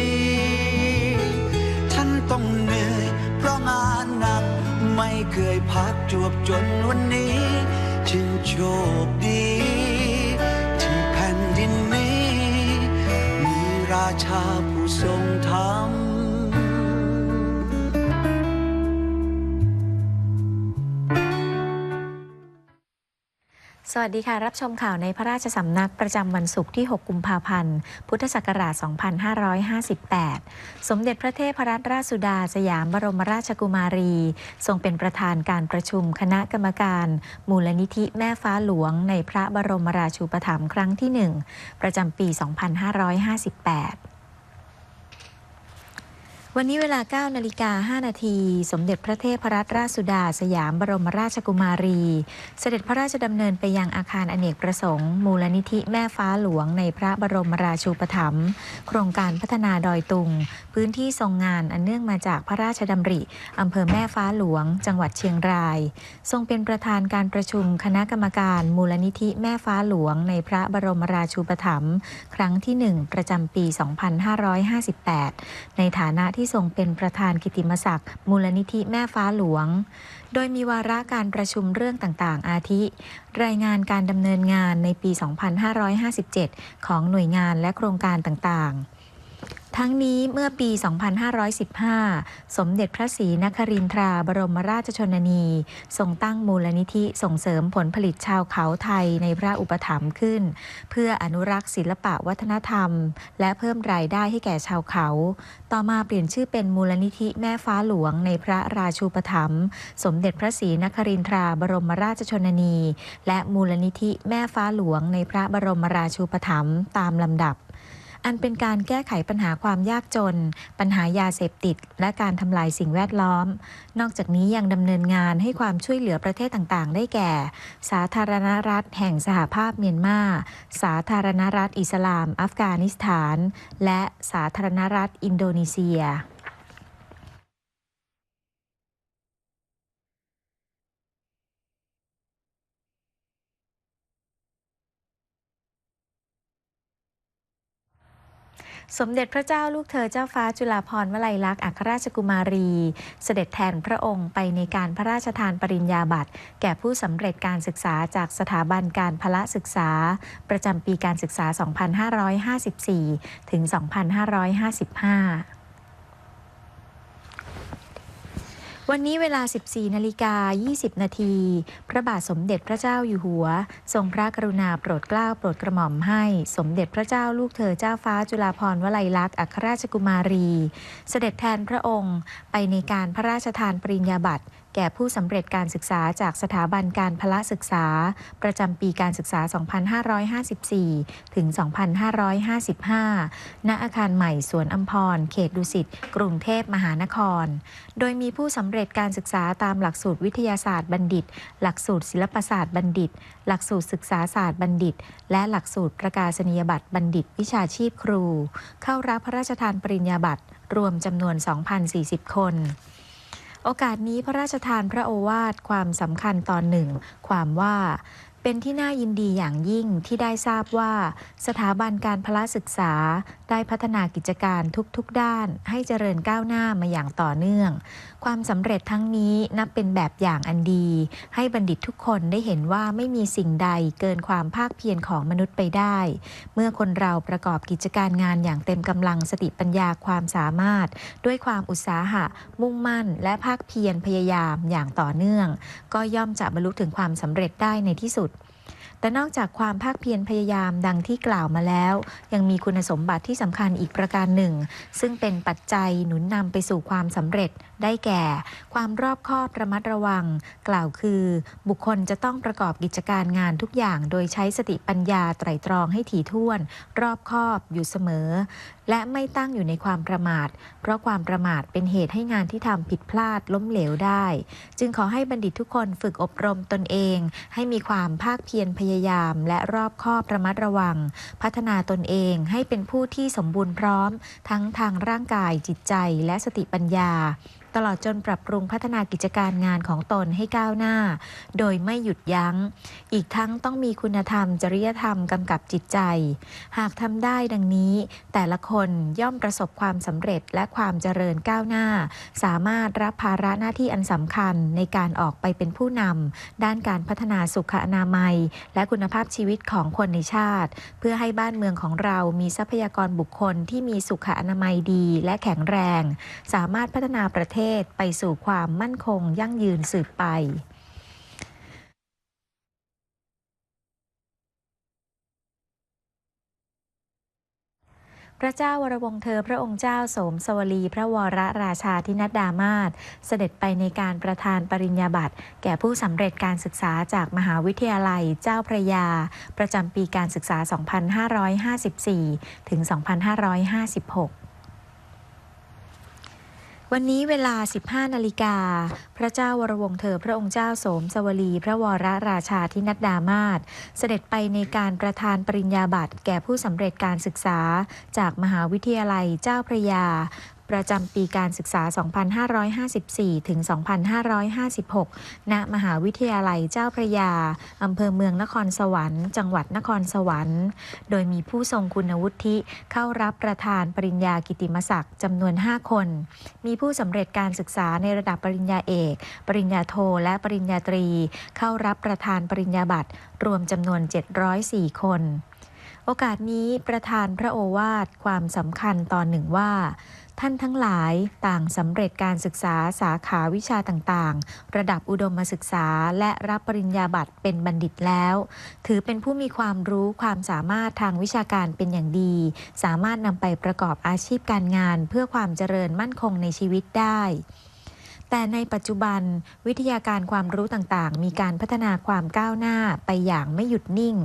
ี ไม่เคยพักจวบจนวันนี้ฉันโชคดี ที่แผ่นดินนี้ มีราชาผู้ทรงธรรม สวัสดีค่ะ รับชมข่าวในพระราชสำนักประจำวันศุกร์ที่ 6 กุมภาพันธ์ พุทธศักราช 2558 สมเด็จพระเทพรัตนราชสุดาสยามบรมราชกุมารี ทรงเป็นประธานการประชุมคณะกรรมการ มูลนิธิแม่ฟ้าหลวงในพระบรมราชูปถัมภ์ครั้งที่ 1 ประจำปี 2558 วันนี้เวลา 9 นาฬิกา 5 นาที สมเด็จพระเทพรัตนราชสุดาสยามบรมราชกุมารี เสด็จพระราชดำเนินไปยังอาคารอเนกประสงค์ มูลนิธิแม่ฟ้าหลวงในพระบรมราชูปถัมภ์โครงการพัฒนาดอยตุง พื้นที่ทรงงานอันเนื่องมาจากพระราชดำริอำเภอแม่ฟ้าหลวง จังหวัดเชียงราย ทรงเป็นประธานการประชุมคณะกรรมการมูลนิธิแม่ฟ้าหลวง ในพระบรมราชูปถัมภ์ครั้งที่ 1 ประจำปี 2558 ในฐานะที่ทรงเป็นประธานกิตติมศักดิ์มูลนิธิแม่ฟ้าหลวง โดยมีวาระการประชุมเรื่องต่างๆ อาทิ รายงานการดำเนินงานในปี 2557 ของหน่วยงานและโครงการต่างๆ ทั้งนี้เมื่อปี 2515 สมเด็จพระศรีนครินทราบรมราชชนนี ทรงตั้งมูลนิธิส่งเสริมผลผลิตชาวเขาไทยในพระอุปถัมภ์ขึ้น เพื่ออนุรักษ์ศิลปะวัฒนธรรม และเพิ่มรายได้ให้แก่ชาวเขา ต่อมาเปลี่ยนชื่อเป็นมูลนิธิแม่ฟ้าหลวงในพระราชูปถัมภ์สมเด็จพระศรีนครินทราบรมราชชนนี และมูลนิธิแม่ฟ้าหลวงในพระบรมราชูปถัมภ์ตามลำดับ อันเป็นการแก้ไขปัญหาความยากจน ปัญหายาเสพติด และการทำลายสิ่งแวดล้อม นอกจากนี้ยังดำเนินงานให้ความช่วยเหลือประเทศต่างๆ ได้แก่ สาธารณรัฐ แห่งสหภาพเมียนมา สาธารณรัฐอิสลาม อัฟกานิสถาน และสาธารณรัฐอินโดนีเซีย สมเด็จพระเจ้าลูกเธอเจ้าฟ้าจุฬาภรณ์วลัยลักษณ์อัครราชกุมารี เสด็จแทนพระองค์ไปในการพระราชทานปริญญาบัตร แก่ผู้สำเร็จการศึกษาจากสถาบันการพละศึกษา ประจำปีการศึกษา 2554 ถึง 2555 วันนี้เวลา 14นาฬิกา20 นาที พระบาทสมเด็จพระเจ้าอยู่หัว ทรงพระกรุณาโปรดเกล้าโปรดกระหม่อมให้ สมเด็จพระเจ้าลูกเธอเจ้าฟ้าจุฬาภรณ์วลัยลักษณ์อัครราชกุมารี เสด็จแทนพระองค์ ไปในการพระราชทานปริญญาบัตร แก่ผู้สำเร็จการศึกษาจากสถาบันการพละศึกษา ประจำปีการศึกษา 2554 ถึง 2555 ณ อาคารใหม่สวนอัมพร เขตดุสิต กรุงเทพมหานคร โดยมีผู้สำเร็จการศึกษาตามหลักสูตรวิทยาศาสตร์บัณฑิต หลักสูตรศิลปศาสตร์บัณฑิต หลักสูตรศึกษาศาสตร์บัณฑิต และหลักสูตรประกาศนียบัตรบัณฑิต วิชาชีพครู เข้ารับพระราชทานปริญญาบัตรรวมจำนวน 2,040 คน โอกาสนี้พระราชทานพระโอวาทความสำคัญตอนหนึ่ง ความว่า เป็นที่น่ายินดีอย่างยิ่งที่ได้ทราบว่า สถาบันการพละศึกษาได้พัฒนากิจการทุกๆด้าน ให้เจริญก้าวหน้ามาอย่างต่อเนื่อง ความสำเร็จทั้งนี้นับเป็นแบบอย่างอันดี ให้บัณฑิตทุกคนได้เห็นว่าไม่มีสิ่งใดเกินความภาคเพียรของมนุษย์ไปได้ เมื่อคนเราประกอบกิจการงานอย่างเต็มกำลังสติปัญญาความสามารถ ด้วยความอุตสาหะ มุ่งมั่น และภาคเพียรพยายามอย่างต่อเนื่อง ก็ย่อมจะบรรลุถึงความสำเร็จได้ในที่สุด แต่นอกจากความภาคเพียรพยายามดังที่กล่าวมาแล้ว ยังมีคุณสมบัติที่สำคัญอีกประการหนึ่ง ซึ่งเป็นปัจจัยหนุนนำไปสู่ความสำเร็จได้แก่ ความรอบคอบระมัดระวัง กล่าวคือ บุคคลจะต้องประกอบกิจการงานทุกอย่าง โดยใช้สติปัญญาไตรตรองให้ถี่ถ้วน รอบคอบอยู่เสมอ และไม่ตั้งอยู่ในความประมาท เพราะความประมาทเป็นเหตุให้งานที่ทำผิดพลาดล้มเหลวได้ จึงขอให้บัณฑิตทุกคนฝึกอบรมตนเอง ให้มีความภาคเพียรพยายาม และรอบคอบระมัดระวัง พัฒนาตนเองให้เป็นผู้ที่สมบูรณ์พร้อม ทั้งทางร่างกายจิตใจและสติปัญญา ตลอดจนปรับปรุงพัฒนากิจการงานของตนให้ก้าวหน้า โดยไม่หยุดยัง้ง อีกทั้งต้องมีคุณธรรม จริยธรรมกำกับจิตใจ หากทำได้ดังนี้ แต่ละคนย่อมประสบความสำเร็จและความเจริญก้าวหน้า สามารถรับภาระหน้าที่อันสำคัญในการออกไปเป็นผู้นำด้านการพัฒนาสุขอนามัย และคุณภาพชีวิตของคนในชาติ เพื่อให้บ้านเมืองของเรามีทรัพยากรบุคคลที่มีสุขอนามัยดีและแข็งแรง สามารถพัฒนาประเทศไปสู่ความมั่นคงยั่งยืนสืบไปพระเจ้าวรวงเธอพระองค์เจ้าสมสวลีพระวรราชาธินัดดามาศเสด็จไปในการประทานปริญญาบัตรแก่ผู้สำเร็จการศึกษาจากมหาวิทยาลัยเจ้าพระยา ประจำปีการศึกษา 2554 ถึง 2556 วันนี้เวลา 15 นาฬิกา พระเจ้าวรวงเธอพระองค์เจ้าโสมสวลี พระวรราชาธินัดดามาศเสด็จไปในการประทานปริญญาบัตรแก่ผู้สำเร็จการศึกษา จากมหาวิทยาลัยเจ้าพระยา ประจำปีการศึกษา 2554 ถึง 2556 ณ มหาวิทยาลัยเจ้าพระยา อำเภอเมืองนครสวรรค์ จังหวัดนครสวรรค์ โดยมีผู้ทรงคุณวุฒิเข้ารับประทานปริญญากิติมศักดิ์จำนวน 5 คน มีผู้สำเร็จการศึกษาในระดับปริญญาเอก ปริญญาโท และปริญญาตรี เข้ารับประทานปริญญาบัตร รวมจำนวน 704 คนโอกาสนี้ประธานพระโอวาทความสำคัญตอนหนึ่งว่า ท่านทั้งหลายต่างสำเร็จการศึกษาสาขาวิชาต่างๆ ระดับอุดมศึกษาและรับปริญญาบัตรเป็นบัณฑิตแล้ว ถือเป็นผู้มีความรู้ความสามารถทางวิชาการเป็นอย่างดี สามารถนำไปประกอบอาชีพการงาน เพื่อความเจริญมั่นคงในชีวิตได้ แต่ในปัจจุบันวิทยาการความรู้ต่างๆ มีการพัฒนาความก้าวหน้าไปอย่างไม่หยุดนิ่ง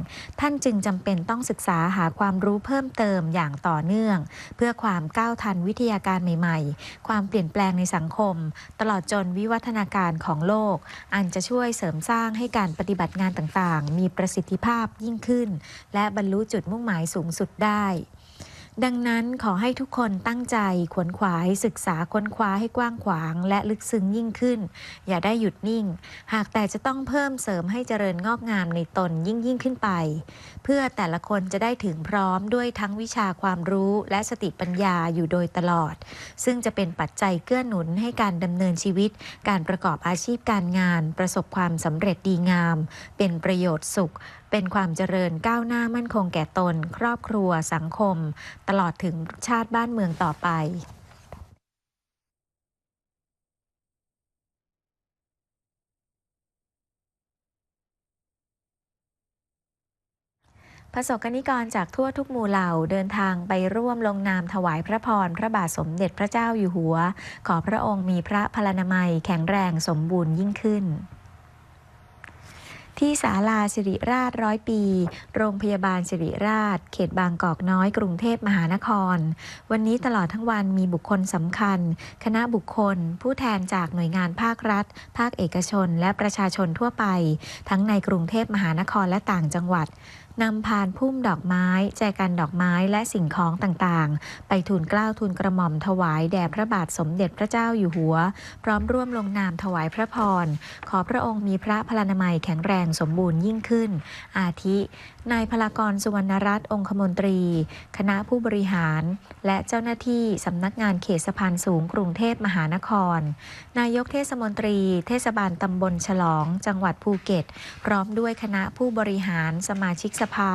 ท่านจึงจำเป็นต้องศึกษาหาความรู้เพิ่มเติมอย่างต่อเนื่อง เพื่อความก้าวทันวิทยาการใหม่ๆ ความเปลี่ยนแปลงในสังคม ตลอดจนวิวัฒนาการของโลก อันจะช่วยเสริมสร้างให้การปฏิบัติงานต่างๆ มีประสิทธิภาพยิ่งขึ้น และบรรลุจุดมุ่งหมายสูงสุดได้ ดังนั้นขอให้ทุกคนตั้งใจขวนขวายศึกษาค้นคว้าให้กว้างขวาง และลึกซึ้งยิ่งขึ้น อย่าได้หยุดนิ่ง หากแต่จะต้องเพิ่มเสริมให้เจริญงอกงามในตนยิ่งยิ่งขึ้นไป เพื่อแต่ละคนจะได้ถึงพร้อมด้วยทั้งวิชาความรู้และสติปัญญาอยู่โดยตลอด ซึ่งจะเป็นปัจจัยเกื้อหนุนให้การดำเนินชีวิต การประกอบอาชีพการงาน ประสบความสำเร็จดีงาม เป็นประโยชน์สุข เป็นความเจริญก้าวหน้ามั่นคงแก่ตน ครอบครัวสังคม ตลอดถึงชาติบ้านเมืองต่อไปประสบกนิกรจากทั่วทุกหมู่เหล่าเดินทางไปร่วมลงนามถวายพระพร พระบาทสมเด็จพระเจ้าอยู่หัว ขอพระองค์มีพระพลานามัยแข็งแรงสมบูรณ์ยิ่งขึ้น ที่ศาลาสิริราชร้อยปี โรงพยาบาลสิริราช เขตบางกอกน้อยกรุงเทพมหานคร วันนี้ตลอดทั้งวันมีบุคคลสำคัญ คณะบุคคล ผู้แทนจากหน่วยงานภาครัฐ ภาคเอกชน และประชาชนทั่วไป ทั้งในกรุงเทพมหานครและต่างจังหวัด นำพานพุ่มดอกไม้ แจกันดอกไม้และสิ่งของต่างๆ ไปทูลเกล้าทูลกระหม่อมถวายแด่พระบาทสมเด็จพระเจ้าอยู่หัว พร้อมร่วมลงนามถวายพระพร ขอพระองค์มีพระพลานามัยแข็งแรงสมบูรณ์ยิ่งขึ้น อาทิ นายพลากรสุวรรณรัตน์องคมนตรี คณะผู้บริหาร และเจ้าหน้าที่สำนักงานเขตสะพานสูงกรุงเทพมหานคร นายกเทศมนตรี เทศบาลตำบลฉลอง จังหวัดภูเก็ต พร้อมด้วยคณะผู้บริหาร สมาชิกสภา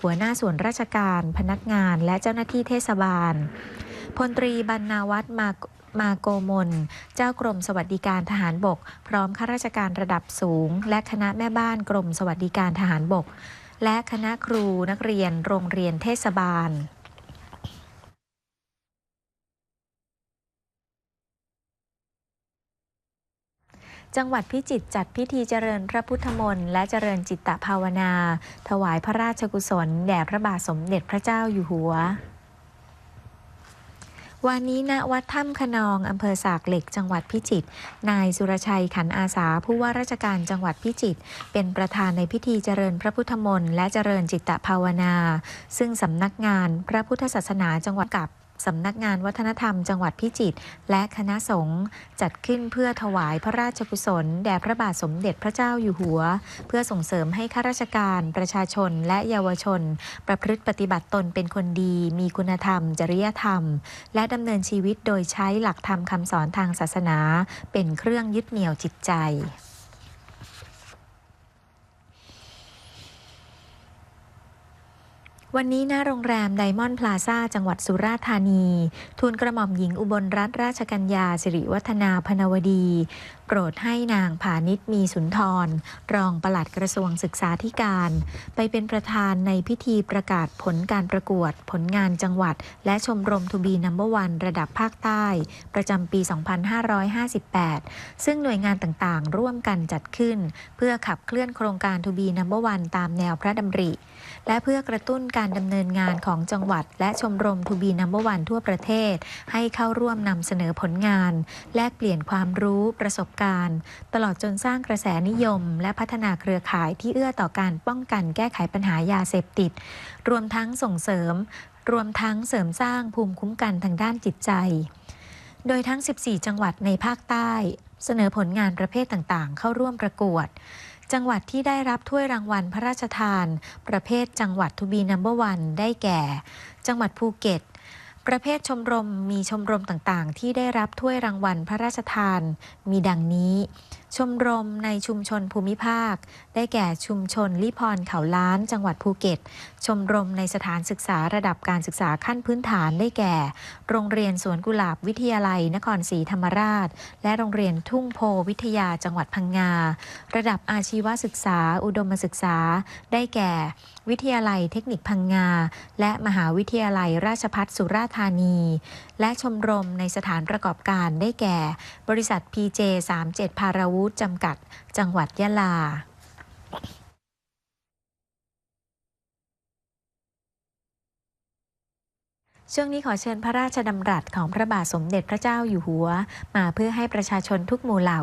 หัวหน้าส่วนราชการ พนักงาน และเจ้าหน้าที่เทศบาล พลตรีบรรณาวัฒน์มามาโกมล เจ้ากรมสวัสดิการทหารบก พร้อมข้าราชการระดับสูง และคณะแม่บ้านกรมสวัสดิการทหารบก และคณะครูนักเรียนโรงเรียนเทศบาลจังหวัดพิจิตรจัดพิธีเจริญพระพุทธมนต์และเจริญจิตตภาวนา ถวายพระราชกุศล แด่พระบาทสมเด็จพระเจ้าอยู่หัว วันนี้ณวัดถ้ำขนองอำเภอสากเหล็กจังหวัดพิจิตรนายสุรชัยขันอาสาผู้ว่าราชการจังหวัดพิจิตรเป็นประธานในพิธีเจริญพระพุทธมนต์และเจริญจิตตภาวนา ซึ่งสำนักงานพระพุทธศาสนาจังหวัดกับ สำนักงานวัฒนธรรมจังหวัดพิจิตรและคณะสงฆ์จัดขึ้นเพื่อถวายพระราชกุศล แด่พระบาทสมเด็จพระเจ้าอยู่หัว เพื่อส่งเสริมให้ข้าราชการ ประชาชนและเยาวชน ประพฤติปฏิบัติตนเป็นคนดี มีคุณธรรม จริยธรรม และดำเนินชีวิตโดยใช้หลักธรรมคำสอนทางศาสนา เป็นเครื่องยึดเหนี่ยวจิตใจ วันนี้หน้าโรงแรมไดมอนด์พลาซ่าจังหวัดสุราษฎร์ธานี ทูลกระหม่อมหญิงอุบลรัตนราชกัญญาสิริวัฒนาพนวดีโปรดให้นางผานิชมีสุนทร รองปลัดกระทรวงศึกษาธิการ ไปเป็นประธานในพิธีประกาศผลการประกวด ผลงานจังหวัด และชมรมทูบีนัมเบอร์วันระดับภาคใต้ ประจำปี 2558 ซึ่งหน่วยงานต่างๆ ร่วมกันจัดขึ้น เพื่อขับเคลื่อนโครงการทูบีนัมเบอร์วันตามแนวพระดำริ และเพื่อกระตุ้นการดำเนินงานของจังหวัด และชมรมทูบีนัมเบอร์วันทั่วประเทศ ให้เข้าร่วมนำเสนอผลงาน แลกเปลี่ยนความรู้ประสบการ ตลอดจนสร้างกระแสนิยม และพัฒนาเครือข่ายที่เอื้อต่อการป้องกันแก้ไขปัญหายาเสพติด รวมทั้งส่งเสริม รวมทั้งเสริมสร้างภูมิคุ้มกันทางด้านจิตใจ โดยทั้ง 14 จังหวัดในภาคใต้ เสนอผลงานประเภทต่างๆ เข้าร่วมประกวดจังหวัดที่ได้รับถ้วยรางวัลพระราชทาน ประเภทจังหวัดทูบีนัมเบอร์วันได้แก่ จังหวัดภูเก็ต ประเภทชมรมมีชมรมต่างๆ ที่ได้รับถ้วยรางวัลพระราชทาน มีดังนี้ ชมรมในชุมชนภูมิภาค ได้แก่ชุมชนลิพรเขาล้าน จังหวัดภูเก็ต ชมรมในสถานศึกษาระดับการศึกษาขั้นพื้นฐานได้แก่ โรงเรียนสวนกุหลาบวิทยาลัย นครศรีธรรมราช และโรงเรียนทุ่งโพวิทยาจังหวัดพังงา ระดับอาชีวศึกษา อุดมศึกษา ได้แก่ วิทยาลัยเทคนิคพังงา และมหาวิทยาลัยราชภัฏสุราษฎร์ธานี และชมรมในสถานประกอบการได้แก่ บริษัท PJ 37พาราวุธจำกัด จังหวัดยะลาช่วงนี้ขอเชิญพระราชดำรัสของพระบาทสมเด็จพระเจ้าอยู่หัว มาเพื่อให้ประชาชนทุกหมู่เหล่า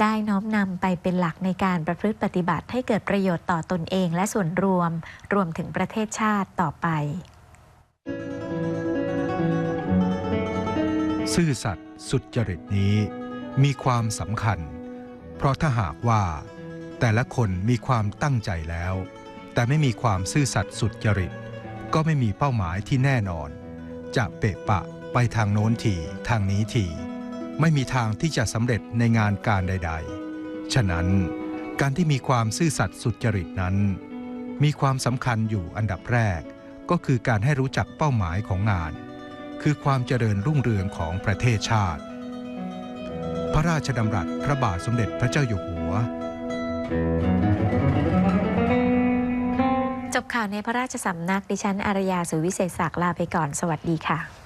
ได้น้อมนำไปเป็นหลักในการประพฤติปฏิบัติให้เกิดประโยชน์ต่อตนเองและส่วนรวม รวมถึงประเทศชาติต่อไป ซื่อสัตย์สุจริตนี้ มีความสำคัญ เพราะถ้าหากว่า แต่ละคนมีความตั้งใจแล้ว แต่ไม่มีความซื่อสัตย์สุดจริต ก็ไม่มีเป้าหมายที่แน่นอน จะเปะปะไปทางโน้นทีทางนี้ทีไม่มีทางที่จะสำเร็จในงานการใด ๆ ฉะนั้น การที่มีความซื่อสัตย์สุจริตนั้น มีความสำคัญอยู่อันดับแรก ก็คือการให้รู้จักเป้าหมายของงาน คือความเจริญรุ่งเรืองของประเทศชาติ พระราชดำรัสพระบาทสมเด็จพระเจ้าอยู่หัว จบข่าวในพระราชสำนักดิฉันอารยาสุวิเศษศักดิ์ลาไปก่อนสวัสดีค่ะ